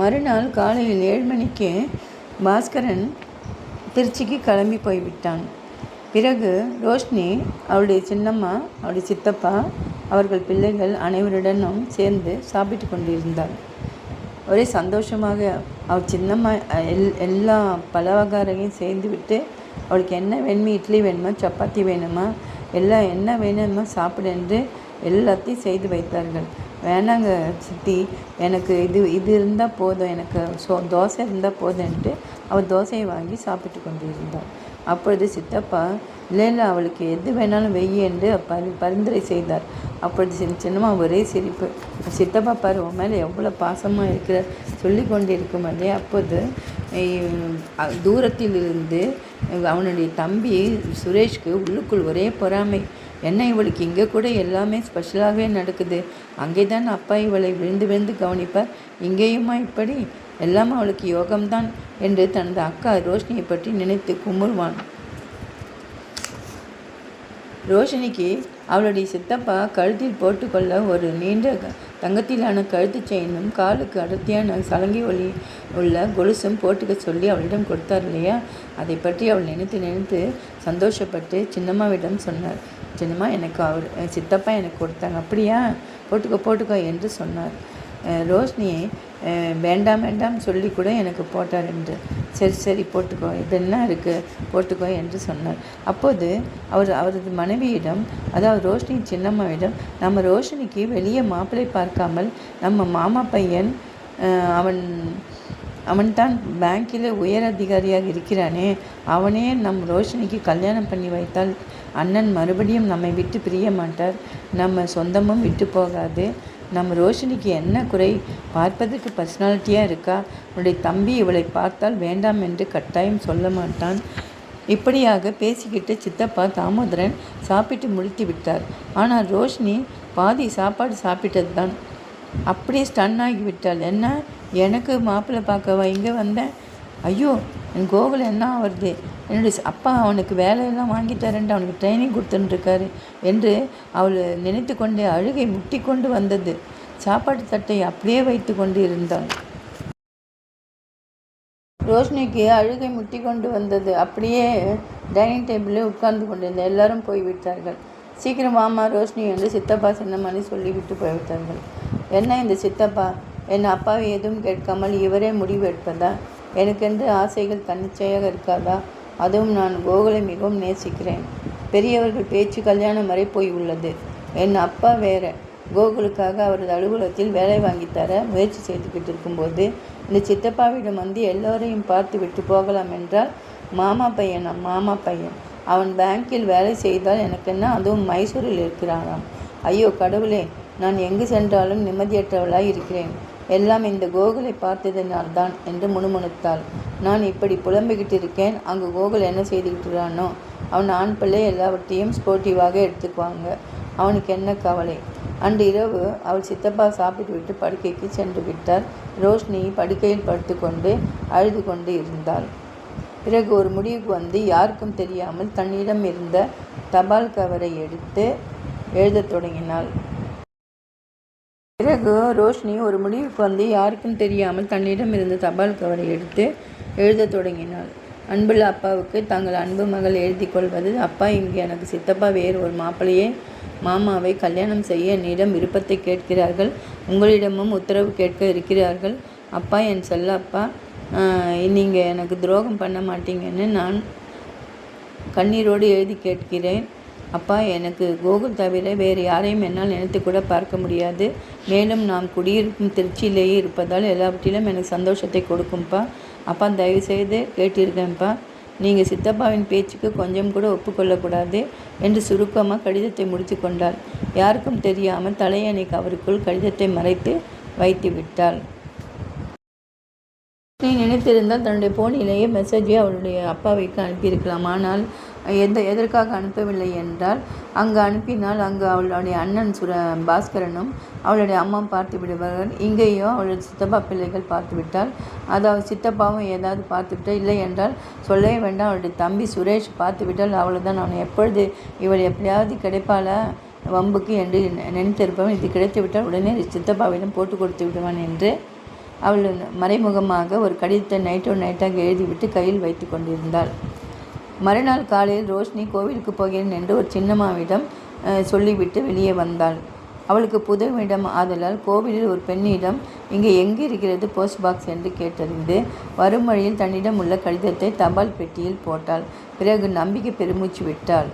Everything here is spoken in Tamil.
மறுநாள் காலையில் ஏழு மணிக்கு பாஸ்கரன் திருச்சிக்கு கிளம்பி போய்விட்டான். பிறகு ரோஷினி அவளுடைய சின்னம்மா அவளுடைய சித்தப்பா அவர்கள் பிள்ளைகள் அனைவருடனும் சேர்ந்து சாப்பிட்டு கொண்டிருந்தாள். ஒரே சந்தோஷமாக அவள் சின்னம்மா எல் எல்லா பலவகாரையும் சேர்ந்து விட்டு அவளுக்கு என்ன வேணுமோ இட்லி வேணுமா சப்பாத்தி வேணுமா எல்லாம் என்ன வேணுமோ சாப்பிடு என்று எல்லாத்தையும் செய்து வைத்தார்கள். வேணாங்க சித்தி. எனக்கு இது இது இருந்தால் போதும். எனக்கு சோ தோசை இருந்தால் போதும்ன்ட்டு அவள் தோசையை வாங்கி சாப்பிட்டு கொண்டு இருந்தாள் அப்பொழுது சித்தப்பா இல்லை இல்லை அவளுக்கு எது வேணாலும் வெய்யி என்று பரி பரிந்துரை செய்தார். அப்பொழுது சின்ன சின்னம்மா ஒரே சிரிப்பு. சித்தப்பா பாரு உன் மேலே எவ்வளோ பாசமாக இருக்கிற சொல்லி கொண்டு இருக்கும்போதே அப்போது தூரத்தில் இருந்து அவனுடைய தம்பி சுரேஷ்க்கு உள்ளுக்குள் ஒரே பொறாமை. என்ன இவளுக்கு? இங்கே கூட எல்லாமே ஸ்பெஷலாகவே நடக்குது. அங்கே தான் அப்பா இவளை விழுந்து விழுந்து கவனிப்பார். இங்கேயுமா இப்படி? எல்லாம் அவளுக்கு யோகம்தான் என்று தனது அக்கா ரோஷினியை பற்றி நினைத்து குமுறுவான். ரோஷினிக்கு அவளுடைய சித்தப்பா கழுத்தில் போட்டுக்கொள்ள ஒரு நீண்ட தங்கத்திலான கழுத்து செயினும் காலுக்கு அடர்த்தியான சலங்கை ஒளி உள்ள கொலுசும் போட்டுக்க சொல்லி அவளிடம் கொடுத்தார் இல்லையா? அதை பற்றி அவள் நினைத்து நினைத்து சந்தோஷப்பட்டு சின்னம்மாவிடம் சொன்னார். சின்னம்மா எனக்கு அவர் சித்தப்பா எனக்கு கொடுத்தாங்க. அப்படியா? போட்டுக்கோ போட்டுக்கோ என்று சொன்னார். ரோஷினியை வேண்டாம் வேண்டாம் சொல்லி கூட எனக்கு போட்டார் என்று. சரி சரி போட்டுக்கோ. இது என்ன இருக்குது போட்டுக்கோ என்று சொன்னார். அப்போது அவர் அவரது மனைவியிடம் அதாவது ரோஷினி சின்னம்மாவிடம் நம்ம ரோஷினிக்கு வெளியே மாப்பிள்ளை பார்க்காமல் நம்ம மாமா பையன் அவன் அவன்தான் பேங்க்கில் உயர் அதிகாரியாக இருக்கிறானே. அவனே நம் ரோஷினிக்கு கல்யாணம் பண்ணி வைத்தால் அண்ணன் மறுபடியும் நம்மை விட்டு பிரிய மாட்டார். நம்ம சொந்தமும் விட்டு போகாது. நம்ம ரோஷினிக்கு என்ன குறை? பார்ப்பதற்கு பர்சனாலிட்டியாக இருக்கா? உன்னுடைய தம்பி இவளை பார்த்தால் வேண்டாம் என்று கட்டாயம் சொல்ல மாட்டான். இப்படியாக பேசிக்கிட்டு சித்தப்பா தாமோதரன் சாப்பிட்டு முடித்து விட்டார். ஆனால் ரோஷினி பாதி சாப்பாடு சாப்பிட்டது தான் அப்படியே ஸ்டன் ஆகிவிட்டாள். என்ன? எனக்கு மாப்பிள்ளை பார்க்கவா? இங்கே வந்தேன். ஐயோ என் கோகுல் என்ன வருது என்னுடைய அப்பா அவனுக்கு வேலையெல்லாம் வாங்கி தரேன்ட்டு அவனுக்கு ட்ரைனிங் கொடுத்துட்டுருக்காரு என்று அவள் நினைத்து கொண்டே அழுகை முட்டி கொண்டு வந்தது. சாப்பாட்டு தட்டை அப்படியே வைத்து கொண்டு இருந்தாள் ரோஷினிக்கு அழுகை முட்டி கொண்டு வந்தது. அப்படியே டைனிங் டேபிளில் உட்கார்ந்து கொண்டிருந்த எல்லாரும் போய்விட்டார்கள். சீக்கிரம் வாமா ரோஷினி என்று சித்தப்பா சின்னமணி சொல்லிவிட்டு போய்விட்டார்கள். என்ன இந்த சித்தப்பா? என் அப்பாவை எதுவும் கேட்காமல் இவரே முடிவு எடுப்பதா? எனக்கென்று ஆசைகள் தன்னிச்சையாக இருக்காதா? அதுவும் நான் கோகுலை மிகவும் நேசிக்கிறேன். பெரியவர்கள் பேச்சு கல்யாணம் வரை போய் உள்ளது. என் அப்பா வேற. கோகுலுக்காக அவரது அலுவலகத்தில் வேலை வாங்கித் தர முயற்சி செய்துக்கிட்டு இருக்கும்போது இந்த சித்தப்பாவிடம் வந்து எல்லோரையும் பார்த்து விட்டு போகலாம் என்றால் மாமா பையனா? மாமா பையன். அவன் பேங்கில் வேலை செய்தால் எனக்கு என்ன? அதுவும் மைசூரில் இருக்கிறானாம் ஐயோ கடவுளே நான் எங்கு சென்றாலும் நிம்மதியற்றவளாய் இருக்கிறேன். எல்லாம் இந்த கோகுலை பார்த்ததினால்தான் என்று முணுமுணுத்தாள். நான் இப்படி புலம்பிக்கிட்டு இருக்கேன் அங்கு கோகுல் என்ன செய்துக்கிட்டுறானோ அவன் ஆண் பிள்ளை எல்லாவற்றையும் ஸ்போர்ட்டிவாக எடுத்துக்குவாங்க. அவனுக்கு என்ன கவலை? அன்று இரவு அவள் சித்தப்பா சாப்பிட்டு விட்டு படுக்கைக்கு சென்று விட்டார். ரோஷினி படுக்கையில் படுத்துக்கொண்டு அழுது கொண்டு இருந்தாள். பிறகு ஒரு முடிவுக்கு வந்து யாருக்கும் தெரியாமல் தன்னிடம் இருந்த தபால் கவரை எடுத்து எழுதத் தொடங்கினாள். பிறகு ரோஷினி ஒரு முடிவுக்கு வந்து யாருக்கும் தெரியாமல் தன்னிடம் இருந்த தபால் கவரை எடுத்து எழுதத் தொடங்கினாள். அன்புள்ள அப்பாவுக்கு தங்கள் அன்பு மகள் எழுதி கொள்வது அப்பா இங்கே எனக்கு சித்தப்பா வேறு ஒரு மாப்பிள்ளையே மாமாவை கல்யாணம் செய்ய என்னிடம் விருப்பத்தை கேட்கிறார்கள். உங்களிடமும் உத்தரவு கேட்க இருக்கிறார்கள். அப்பா என் செல்ல அப்பா நீங்கள் எனக்கு துரோகம் பண்ண மாட்டீங்கன்னு நான் கண்ணீரோடு எழுதி கேட்கிறேன். அப்பா எனக்கு கோகுல் தவிர வேறு யாரையும் என்னால் நினைத்து கூட பார்க்க முடியாது. மேலும் நாம் குடியிருக்கும் திருச்சியிலேயே இருப்பதால் எல்லாவற்றிலும் எனக்கு சந்தோஷத்தை கொடுக்கும்ப்பா அப்பா தயவுசெய்து கேட்டிருக்கேன்ப்பா. நீங்கள் சித்தப்பாவின் பேச்சுக்கு கொஞ்சம் கூட ஒப்புக்கொள்ளக்கூடாது என்று சுருக்கமாக கடிதத்தை முடித்து கொண்டாள். யாருக்கும் தெரியாமல் தலையணைக்கு அவருக்குள் கடிதத்தை மறைத்து வைத்து விட்டாள் நீ நினைத்திருந்தால் தன்னுடைய போனிலேயே மெசேஜை அவளுடைய அப்பாவிற்கு அனுப்பியிருக்கலாம். ஆனால் எந்த எதற்காக அனுப்பவில்லை என்றால் அங்கு அனுப்பினால் அங்கு அவளுடைய அண்ணன் சுர பாஸ்கரனும் அவளுடைய அம்மா பார்த்து விடுவார்கள். இங்கேயோ அவளுடைய சித்தப்பா பிள்ளைகள் பார்த்து விட்டால் அதாவது சித்தப்பாவும் ஏதாவது பார்த்து விட்டால் இல்லை என்றால் சொல்லவே வேண்டாம். அவளுடைய தம்பி சுரேஷ் பார்த்து விட்டால் நான் அவனை எப்பொழுது இவள் எப்படியாவது கிடைப்பாளா வம்புக்கு என்று நினைத்திருப்பவன். இது கிடைத்து விட்டால் உடனே சித்தப்பாவிடம் போட்டு கொடுத்து விடுவான் என்று அவள் மறைமுகமாக ஒரு கடிதத்தை நைட்டோ நைட்டாக எழுதிவிட்டு கையில் வைத்து கொண்டிருந்தாள். மறுநாள் காலையில் ரோஷினி கோவிலுக்கு போகிறேன் என்று ஒரு சின்னம்மாவிடம் சொல்லிவிட்டு வெளியே வந்தாள். அவளுக்கு புதுவிடம் ஆதலால் கோவிலில் ஒரு பெண்ணிடம் இங்கே எங்கே இருக்கிறது? போஸ்ட் பாக்ஸ் என்று கேட்டறிந்து வரும் வழியில் தன்னிடம் உள்ள கடிதத்தை தபால் பெட்டியில் போட்டாள். பிறகு நம்பிக்கை பெருமூச்சு விட்டாள்.